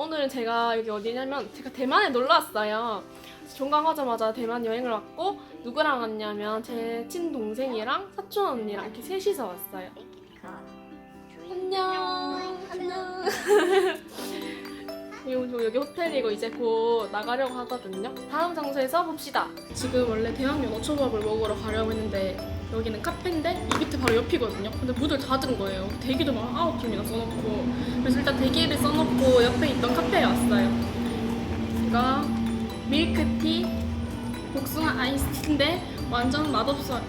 오늘은 제가 여기 어디냐면 제가 대만에 놀러 왔어요. 종강하자마자 대만 여행을 왔고 누구랑 왔냐면 제 친동생이랑 사촌 언니랑 이렇게 셋이서 왔어요. 안녕. 안녕 그리고 여기 호텔이고 이제 곧 나가려고 하거든요 다음 장소에서 봅시다 지금 원래 대학년 어초밥을 먹으러 가려고 했는데 여기는 카페인데 이 밑에 바로 옆이거든요. 근데 문을 닫은 거예요. 대기도 막 아홉 팀이나 써놓고. 그래서 일단 대기를 써놓고 옆에 있던 카페에 왔어요. 제가 밀크티, 복숭아 아이스티인데 완전 맛없어요.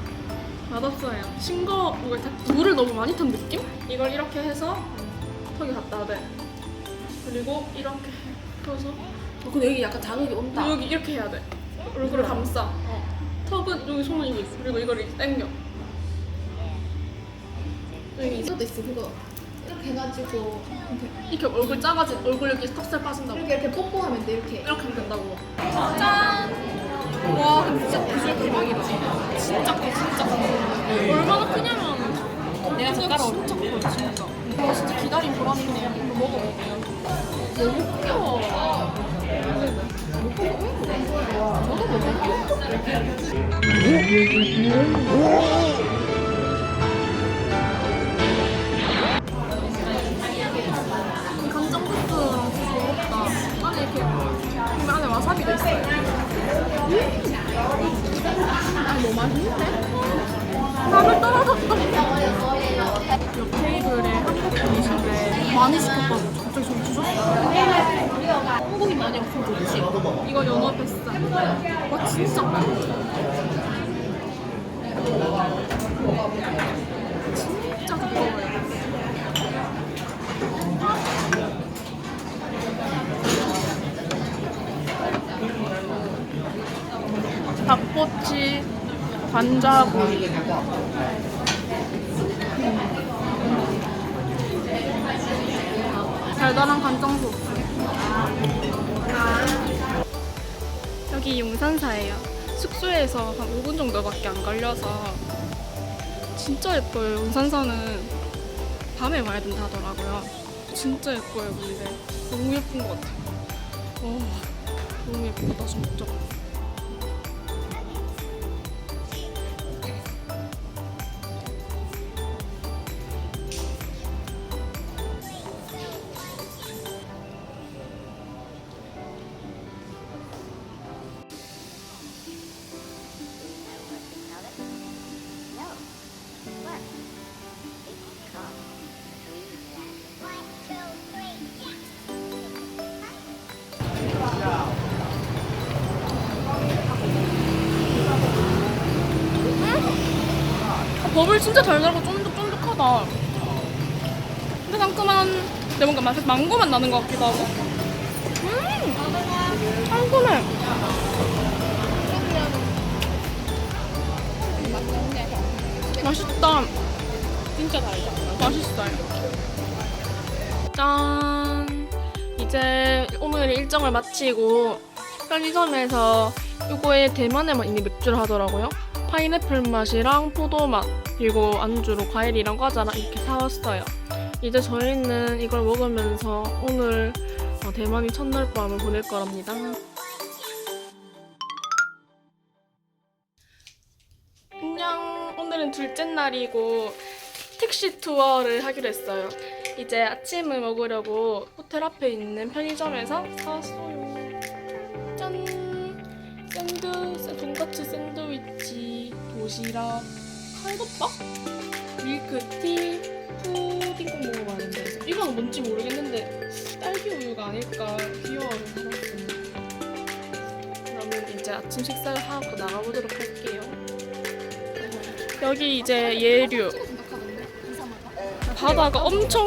맛없어요. 싱거워. 물을 너무 많이 탄 느낌? 이걸 이렇게 해서 턱에 갖다 대. 그리고 이렇게 해서 어, 근데 여기 약간 자극이 온다. 여기 이렇게 해야 돼. 얼굴을 감싸. 어. 턱은 여기 손을 여기 있어. 그리고 이걸 이렇게 당겨. 여기 있어. 이것도 있어, 그거. 이렇게 해가지고 이렇게 얼굴 작아진 얼굴 이렇게 턱살 빠진다고. 이렇게 이렇게 뽀뽀하면 돼, 이렇게. 이렇게 하면 된다고. 짠. 와 근데 진짜 비주얼 대박이다. 진짜 커 진짜 커. 얼마나 크냐면 내가 젓가락으로. 진짜 커 진짜. 와 진짜 기다린 보람 있네요. 이거 먹어볼게요. 너무 귀여워. 그 안에 와사비도 있어요. 음. 아니 너무 맛있는데? 많이 시켰다고 갑자기 좀 주셨어요. 한국인 많이 없으면 좋지. 이거 연어 뱃살. 와 진짜. 진짜 부러워요. 닭꼬치, 관자구이. 달달한 간장 소스. 여기 용산사예요. 숙소에서 한 5분 정도밖에 안 걸려서 진짜 예뻐요. 용산사는 밤에 와야 된다 하더라고요. 진짜 예뻐요, 근데 너무 예쁜 것 같아요. 와, 너무 예쁘다 진짜. 버블 진짜 달달하고 쫀득쫀득하다. 근데 상큼한 근데 뭔가 맛이 망고 맛 나는 것 같기도 하고. 음, 상큼해. 맛있다. 진짜 달다. 맛있어요. 짠. 이제 오늘 일정을 마치고 편의점에서 이거에 대만에만 있는 맥주를 하더라고요. 파인애플 맛이랑 포도 맛 그리고 안주로 과일이랑 과자랑 이렇게 사왔어요. 이제 저희는 이걸 먹으면서 오늘 어, 대만이 첫날 밤을 보낼 거랍니다. 안녕. 오늘은 둘째 날이고 택시 투어를 하기로 했어요. 이제 아침을 먹으려고 호텔 앞에 있는 편의점에서 사왔어요. 짠! 샌드, 돈까스 샌드위치, 도시락, 칼국밥, 밀크티, 푸딩 꼭 먹어봤는데 이건 뭔지 모르겠는데 딸기 우유가 아닐까 귀여워서 사봤어요. 그러면 이제 아침 식사를 하고 나가보도록 할게요. 여기 이제 예류 바다가 엄청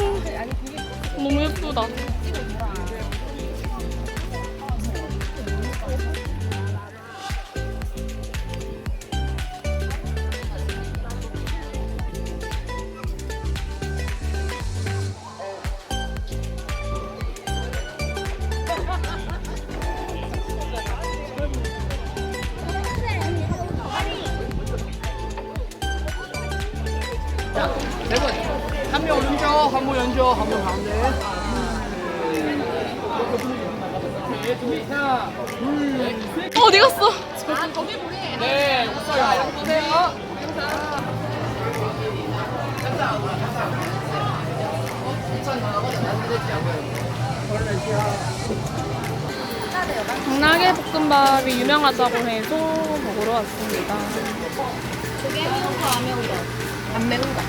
너무 예쁘다. 한명 오른쪽, 한분 왼쪽, 한분 가운데. 어디 갔어? 아 거기 보내. 네, 웃어요. 보세요. 당나귀 볶음밥이 유명하다고 해서 먹으러 왔습니다. 저게 매운 거 안 매운 거? 안 매운 거.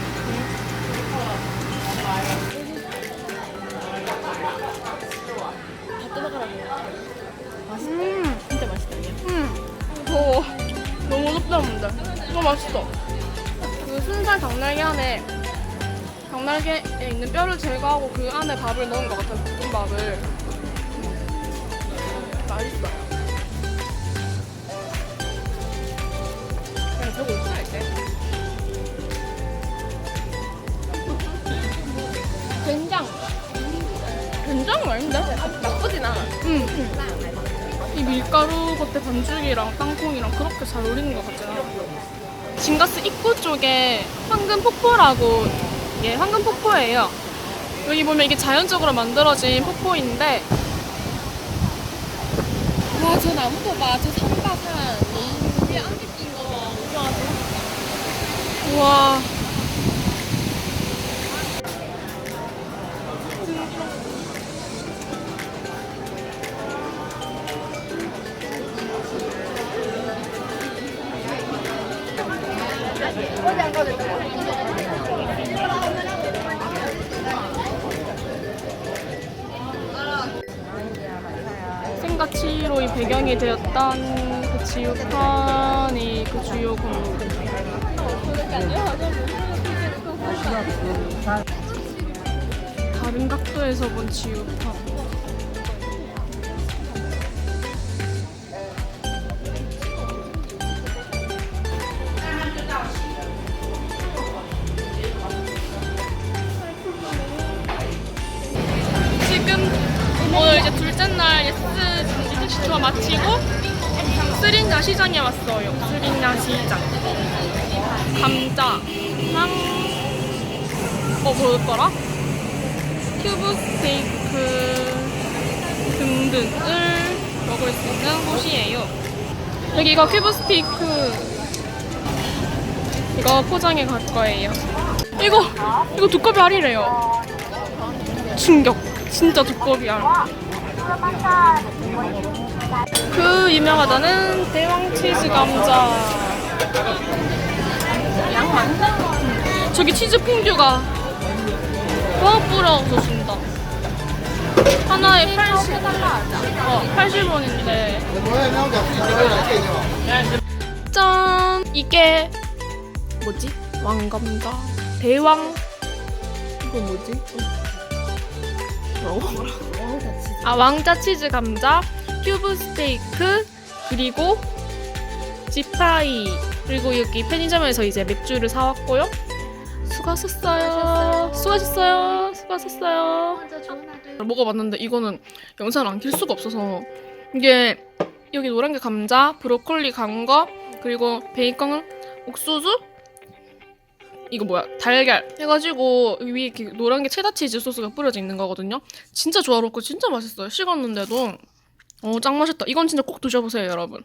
다 뜯어가라고. 음, 진짜 맛있다 이게. 음. 너무 덥다는데. 이거 맛있어. 그 순살 안에 당나귀에 있는 뼈를 제거하고 그 안에 밥을 넣은 것 같아요. 볶음밥을. 맛있어요. 그냥 저거 웃어야 돼. 된장 아닌데? 나쁘진 않아. 응. 이 밀가루 겉에 반죽이랑 땅콩이랑 그렇게 잘 어울리는 것 같지 않아? 진가스 입구 쪽에 황금 폭포라고 이게 황금 폭포예요. 여기 보면 이게 자연적으로 만들어진 폭포인데 와, 저 나무도 봐. 저 산바산. 위에 안개 낀 거. 우와, 생가치로 이 배경이 되었던 그 지우판이 그 주요 건물 다른 각도에서 본 지우판 스린자 시장에 왔어요. 스린자 시장. 감자랑 어 뭐였더라? 큐브 스테이크 등등을 먹을 수 있는 곳이에요. 여기가 큐브 스테이크 이거 포장해 갈 거예요. 이거 이거 두꺼비 알이래요. 충격. 진짜 두꺼비 알. 그 유명하다는 대왕 치즈 감자. 저기 치즈 퐁듀가 와 뿌려서 준다. 하나에 80. 어, 80원인데. 짠! 이게 뭐지? 왕감자. 대왕. 이거 뭐지? 뭐라고? 아 왕자 치즈 감자, 큐브 스테이크, 그리고 지파이 그리고 여기 편의점에서 이제 맥주를 사왔고요. 수고하셨어요. 수고하셨어요. 수고하셨어요. 진짜 좋은 하루. 먹어봤는데 이거는 영상을 안 킬 수가 없어서 이게 여기 노란 게 감자, 브로콜리 간 거, 그리고 베이컨, 옥수수, 이거 뭐야 달걀 해가지고 위에 이렇게 노란 게 체다 치즈 소스가 뿌려져 있는 거거든요. 진짜 조화롭고 진짜 맛있어요. 식었는데도 어짱 맛있다. 이건 진짜 꼭 드셔보세요, 여러분.